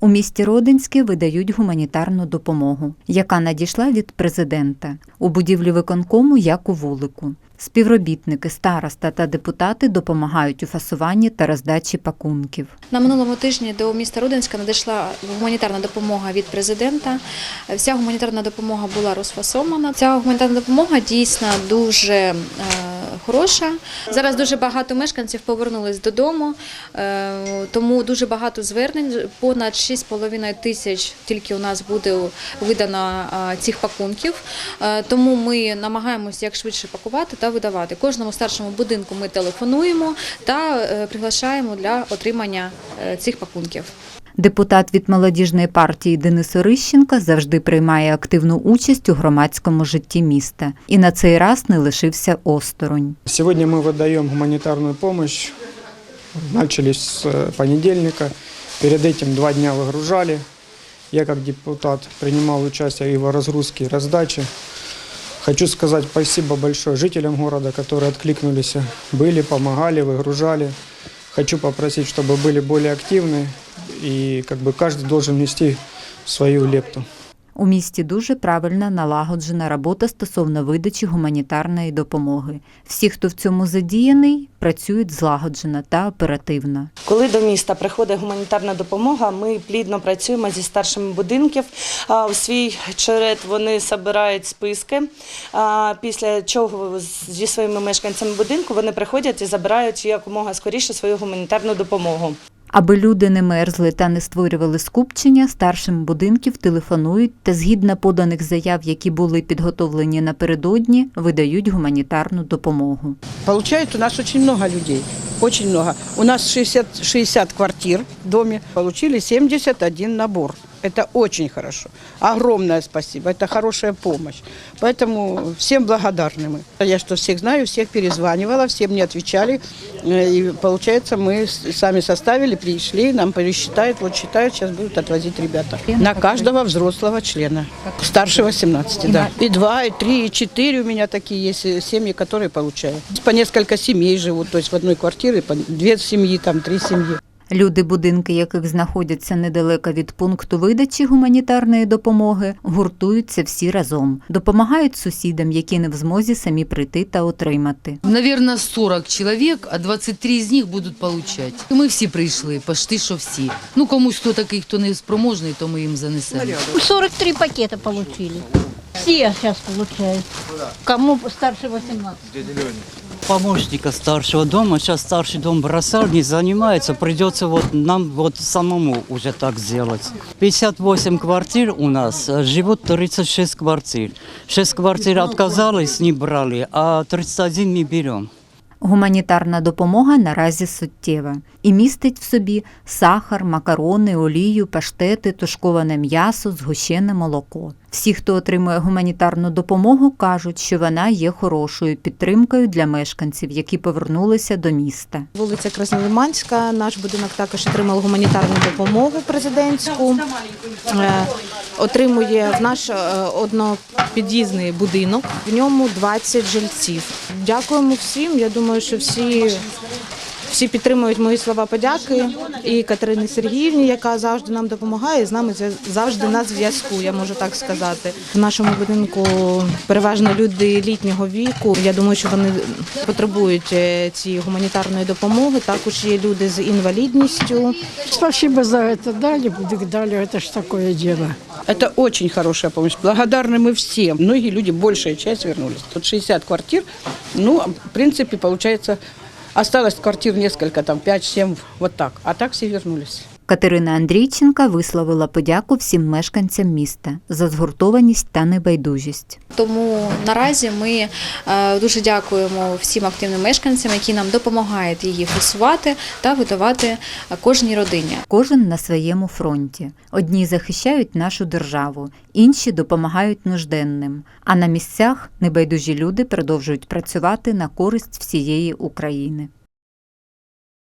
У місті Родинське видають гуманітарну допомогу, яка надійшла від президента у будівлі виконкому, як у вулику. Співробітники, староста та депутати допомагають у фасуванні та роздачі пакунків. На минулому тижні до міста Рудинська надійшла гуманітарна допомога від президента. Вся гуманітарна допомога була розфасована. Ця гуманітарна допомога дійсно дуже е, хороша. Зараз дуже багато мешканців повернулись додому, е, тому дуже багато звернень. Понад 6,5 тисяч тільки у нас буде видано е, цих пакунків. Тому ми намагаємося як швидше пакувати та видавати. Кожному старшому будинку ми телефонуємо та е, приглашаємо для отримання е, цих пакунків. Депутат від молодіжної партії Денис Орищенко завжди приймає активну участь у громадському житті міста і на цей раз не лишився осторонь. Сегодня мы выдаем гуманитарную помощь. Начали с э, понедельника. Перед этим два дня выгружали. Я как депутат принимал участие и в разгрузке, и раздаче. Хочу сказать спасибо большое жителям города, которые откликнулись, были, помогали, выгружали. Хочу попросить, чтобы были более активны и как бы каждый должен нести свою лепту. У місті дуже правильно налагоджена робота стосовно видачі гуманітарної допомоги. Всі, хто в цьому задіяний, працюють злагоджено та оперативно. Коли до міста приходить гуманітарна допомога, ми плідно працюємо зі старшими будинків. У свій черед вони збирають списки. Після чого зі своїми мешканцями будинку вони приходять і забирають якомога скоріше свою гуманітарну допомогу. Аби люди не мерзли та не створювали скупчення, старшим будинків телефонують та згідно поданих заяв, які були підготовлені напередодні, видають гуманітарну допомогу. Получають у нас дуже багато людей. Очень много. У нас 60, 60 квартир в доме. Получили 71 набор. Это очень хорошо. Огромное спасибо. Это хорошая помощь. Поэтому всем благодарны мы. Я что всех знаю, всех перезванивала, всем не отвечали. Э, И получается, мы сами составили, пришли, нам пересчитают, вот считают, сейчас будут отвозить ребята. На каждого взрослого члена. Старше 18, да. И два, и три, и четыре у меня такие есть э, семьи, которые получают. По несколько семей живут, то есть в одной квартире по две семьи, там три семьи. Люди, будинки яких знаходяться недалеко від пункту видачі гуманітарної допомоги, гуртуються всі разом, допомагають сусідам, які не в змозі самі прийти та отримати. Наверное, 40 человек, а 23 з них будуть получать. Ми всі прийшли, почти що всі. Ну, комусь хто такий, хто не спроможний, то ми їм занесемо. 43 пакета получили. Все сейчас получают. Кому старше 18. Помощника старшего дома. Сейчас старший дом бросал, не занимается. Придется вот нам вот самому уже так сделать. 58 квартир у нас, живут 36 квартир. 6 квартир отказались, не брали, а 31 мы берем. Гуманітарна допомога наразі суттєва і містить в собі сахар, макарони, олію, паштети, тушковане м'ясо, згущене молоко. Всі, хто отримує гуманітарну допомогу, кажуть, що вона є хорошою підтримкою для мешканців, які повернулися до міста. Вулиця Краснолиманська. Наш будинок також отримав гуманітарну допомогу президентську. Е, Отримує в наш е, однопід'їзний будинок. В ньому 20 жильців. Дякуємо всім. Я думаю, що всі. Всі підтримують мої слова подяки і Катерині Сергіївні, яка завжди нам допомагає, з нами зв'яз- завжди на зв'язку, я можу так сказати. В нашому будинку переважно люди літнього віку. Я думаю, що вони потребують е, цієї гуманітарної допомоги. Також є люди з інвалідністю. Спасибо за это дали, будик дали, это ж такое дело. Это очень хорошая помощь. Благодарны мы всем. Многие люди, большая часть вернулись. Тут 60 квартир. Ну, в принципе, получается, осталось квартир несколько, там 5-7, вот так. А так все вернулись. Катерина Андрійченка висловила подяку всім мешканцям міста за згуртованість та небайдужість. Тому наразі ми е, дуже дякуємо всім активним мешканцям, які нам допомагають її фасувати та видавати кожній родині. Кожен на своєму фронті. Одні захищають нашу державу, інші допомагають нужденним. А на місцях небайдужі люди продовжують працювати на користь всієї України.